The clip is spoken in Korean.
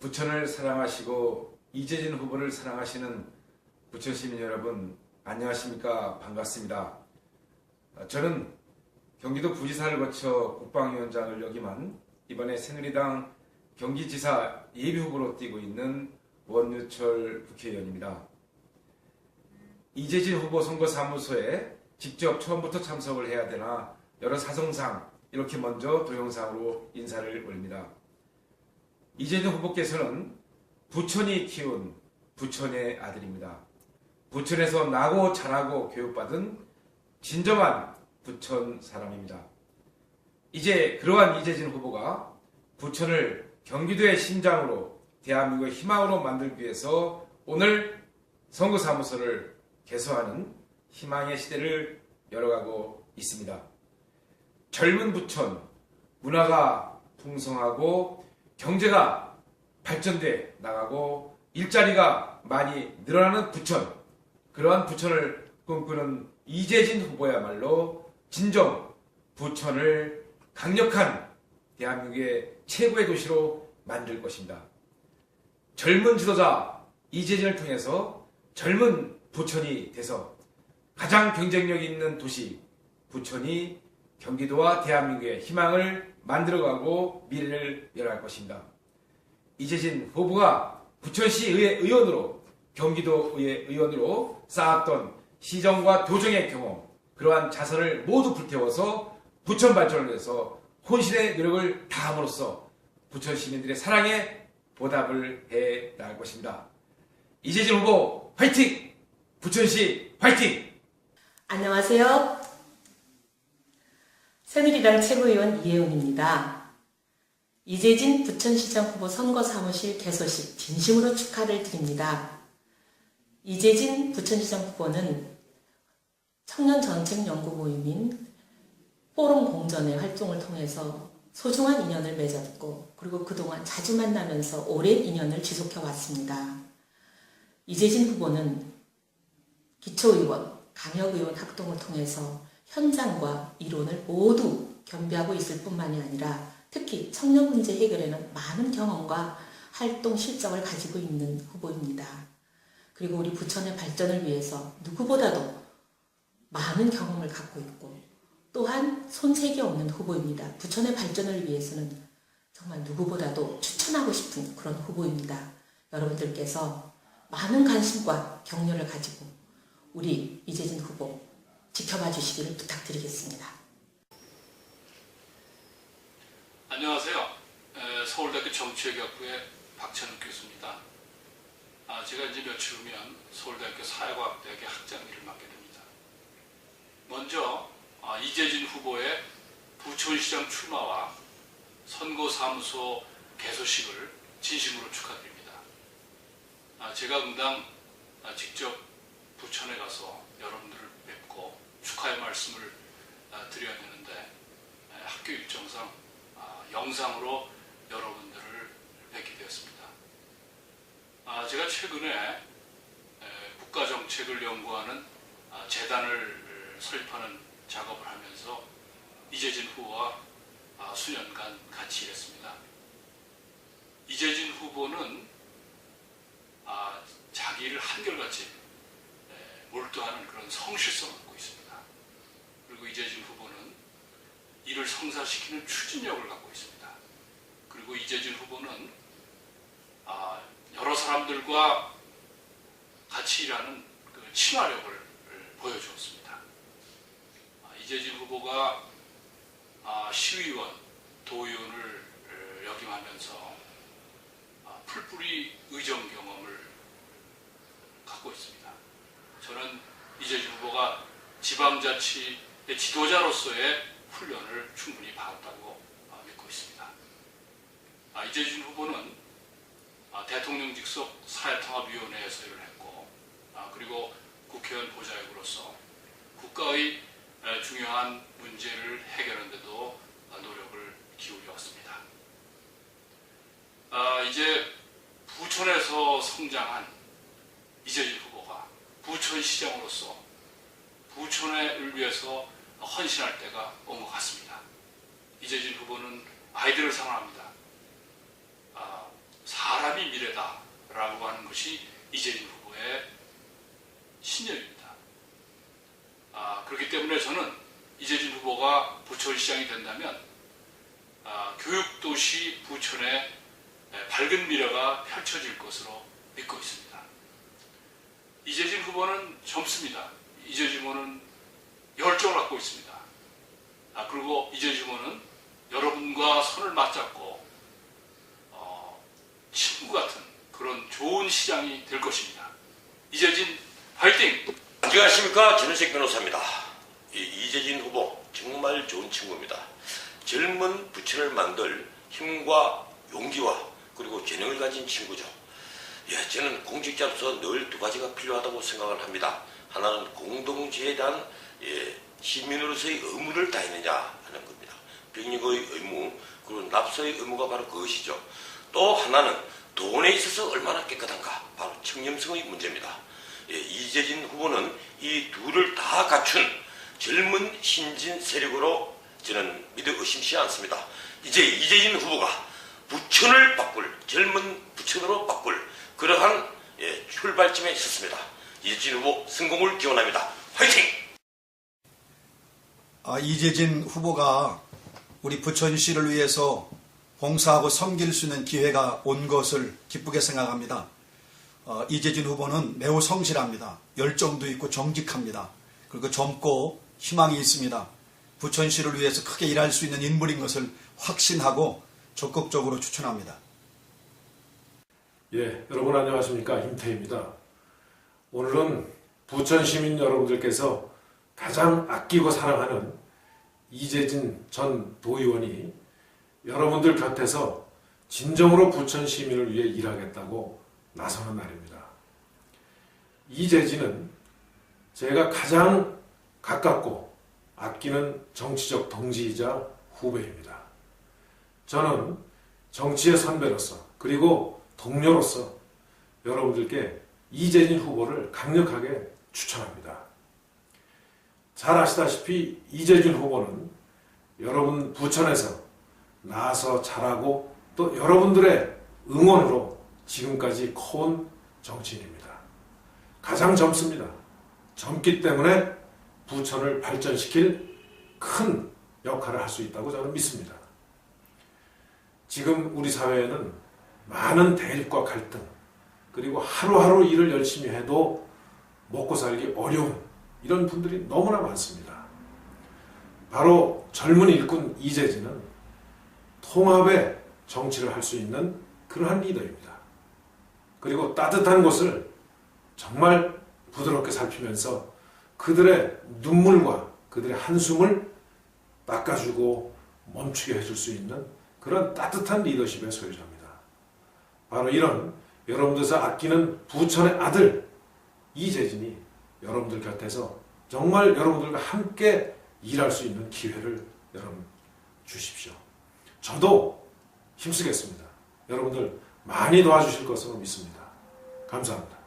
부천을 사랑하시고 이재진 후보를 사랑하시는 부천 시민 여러분 안녕하십니까 반갑습니다. 아, 저는 경기도 부지사를 거쳐 국방위원장을 역임한 이번에 새누리당 경기지사 예비 후보로 뛰고 있는 원유철 국회의원입니다. 이재진 후보 선거사무소에 직접 처음부터 참석을 해야 되나 여러 사정상 이렇게 먼저 동영상으로 인사를 올립니다. 이재명 후보께서는 부천이 키운 부천의 아들입니다. 부천에서 나고 자라고 교육받은 진정한 부천 사람입니다. 이제 그러한 이재진 후보가 부천을 경기도의 심장으로 대한민국의 희망으로 만들기 위해서 오늘 선거사무소를 개소하는 희망의 시대를 열어가고 있습니다. 젊은 부천, 문화가 풍성하고 경제가 발전돼 나가고 일자리가 많이 늘어나는 부천 그러한 부천을 꿈꾸는 이재진 후보야말로 진정 부천을 강력한 대한민국의 최고의 도시로 만들 것입니다. 젊은 지도자 이재진을 통해서 젊은 부천이 돼서 가장 경쟁력 있는 도시 부천이 경기도와 대한민국의 희망을 만들어가고 미래를 열어갈 것입니다. 이재진 후보가 부천시 의회 의원으로 경기도 의회 의원으로 쌓았던 시정과 도정의 경험 그러한 자산을 모두 불태워서 부천 발전을 위해서 혼신의 노력을 다함으로써 부천 시민들의 사랑에 보답을 해 나갈 것입니다. 이재진 후보 화이팅! 부천시 화이팅! 안녕하세요. 새누리당 최고위원 이혜훈입니다. 이재진 부천시장 후보 선거사무실 개소식 진심으로 축하를 드립니다. 이재진 부천시장 후보는 청년정책 연구모임인 포럼 공전의 활동을 통해서 소중한 인연을 맺었고 그리고 그동안 자주 만나면서 오랜 인연을 지속해 왔습니다. 이재진 후보는 기초의원, 강역의원 활동을 통해서 현장과 이론을 모두 겸비하고 있을 뿐만이 아니라 특히 청년 문제 해결에는 많은 경험과 활동 실적을 가지고 있는 후보입니다. 그리고 우리 부천의 발전을 위해서 누구보다도 많은 경험을 갖고 있고 또한 손색이 없는 후보입니다. 부천의 발전을 위해서는 정말 누구보다도 추천하고 싶은 그런 후보입니다. 여러분들께서 많은 관심과 격려를 가지고 우리 이재진 후보 지켜봐 주시기를 부탁드리겠습니다. 안녕하세요. 에, 서울대학교 정치외교학부의 박찬욱 교수입니다. 아, 제가 이제 며칠 후면 서울대학교 사회과학대학의 학장 일을 맡게 됩니다. 먼저 아, 이재진 후보의 부천시장 출마와 선거사무소 개소식을 진심으로 축하드립니다. 아, 제가 응당 아, 직접 부천에 가서 여러분들을 뵙고 축하의 말씀을 아, 드려야 되는데 에, 학교 일정상 아, 영상으로 여러분들을 뵙게 되었습니다. 아, 제가 최근에 에, 국가정책을 연구하는 아, 재단을 설립하는 작업을 하면서 이재진 후보와 아, 수년간 같이 일했습니다. 이재진 후보는 아, 자기를 한결같이 에, 몰두하는 그런 성실성을 갖고 있습니다. 이재진 후보는 이를 성사시키는 추진력을 갖고 있습니다. 그리고 이재진 후보는 아, 여러 사람들과 같이 일하는 그 친화력을 보여주었습니다. 아, 이재진 후보가 아, 시의원, 도의원을 어, 역임하면서 아, 풀뿌리 의정 경험을 갖고 있습니다. 저는 이재진 후보가 지방자치의 지도자로서의 훈련을 충분히 받았다고 아, 믿고 있습니다. 아, 이재진 후보는 아, 대통령 직 속 사회통합위원회에서 일을 했고 아, 그리고 국회의원 보좌역으로서 국가의 에, 중요한 문제를 해결하는 데도 아, 노력을 기울여 왔습니다. 아, 이제 부천에서 성장한 이재진 후보가 부천시장으로서 부천을 위해서 헌신할 때가 온 것 같습니다. 이재진 후보는 아이들을 사랑합니다. 아, 사람이 미래다라고 하는 것이 이재진 후보의 신념입니다. 아, 그렇기 때문에 저는 이재진 후보가 부천시장이 된다면 아, 교육도시 부천의 에, 밝은 미래가 펼쳐질 것으로 믿고 있습니다. 이재진 후보는 젊습니다. 이재진 후보는 열정을 갖고 있습니다. 아, 그리고 이재진 후보는 여러분과 손을 맞잡고 어, 친구 같은 그런 좋은 시장이 될 것입니다. 이재진 파이팅! 안녕하십니까 김은식 변호사입니다. 이 이재진 후보 정말 좋은 친구입니다. 젊은 부천을 만들 힘과 용기와 그리고 재능을 가진 친구죠. 예, 저는 공직자로서 늘 두 가지가 필요하다고 생각을 합니다. 하나는 공동체에 대한 예, 시민으로서의 의무를 다했느냐 하는 겁니다. 병력의 의무 그리고 납세의 의무가 바로 그것이죠. 또 하나는 돈에 있어서 얼마나 깨끗한가 바로 청렴성의 문제입니다. 예, 이재진 후보는 이 둘을 다 갖춘 젊은 신진 세력으로 저는 믿어 의심치 않습니다. 이제 이재진 후보가 부천을 바꿀 젊은 부천으로 바꿀 그러한 예, 출발점에 있었습니다. 이재진 후보 성공을 기원합니다. 화이팅! 아, 이재진 후보가 우리 부천시를 위해서 봉사하고 섬길 수 있는 기회가 온 것을 기쁘게 생각합니다. 어, 이재진 후보는 매우 성실합니다. 열정도 있고 정직합니다. 그리고 젊고 희망이 있습니다. 부천시를 위해서 크게 일할 수 있는 인물인 것을 확신하고 적극적으로 추천합니다. 예, 여러분 안녕하십니까 김태입니다. 오늘은 부천 시민 여러분들께서 가장 아끼고 사랑하는 이재진 전 도의원이 여러분들 곁에서 진정으로 부천 시민을 위해 일하겠다고 나서는 날입니다. 이재진은 제가 가장 가깝고 아끼는 정치적 동지이자 후배입니다. 저는 정치의 선배로서 그리고 동료로서 여러분들께 이재진 후보를 강력하게 추천합니다. 잘 아시다시피 이재진 후보는 여러분 부천에서 나서 자라고 또 여러분들의 응원으로 지금까지 커온 정치인입니다. 가장 젊습니다. 젊기 때문에 부천을 발전시킬 큰 역할을 할 수 있다고 저는 믿습니다. 지금 우리 사회에는 많은 대립과 갈등, 그리고 하루하루 일을 열심히 해도 먹고 살기 어려운 이런 분들이 너무나 많습니다. 바로 젊은 일꾼 이재진은 통합의 정치를 할 수 있는 그러한 리더입니다. 그리고 따뜻한 곳을 정말 부드럽게 살피면서 그들의 눈물과 그들의 한숨을 닦아주고 멈추게 해줄 수 있는 그런 따뜻한 리더십의 소유자입니다. 바로 이런 여러분들께서 아끼는 부천의 아들 이재진이 여러분들 곁에서 정말 여러분들과 함께 일할 수 있는 기회를 여러분 주십시오. 저도 힘쓰겠습니다. 여러분들 많이 도와주실 것으로 믿습니다. 감사합니다.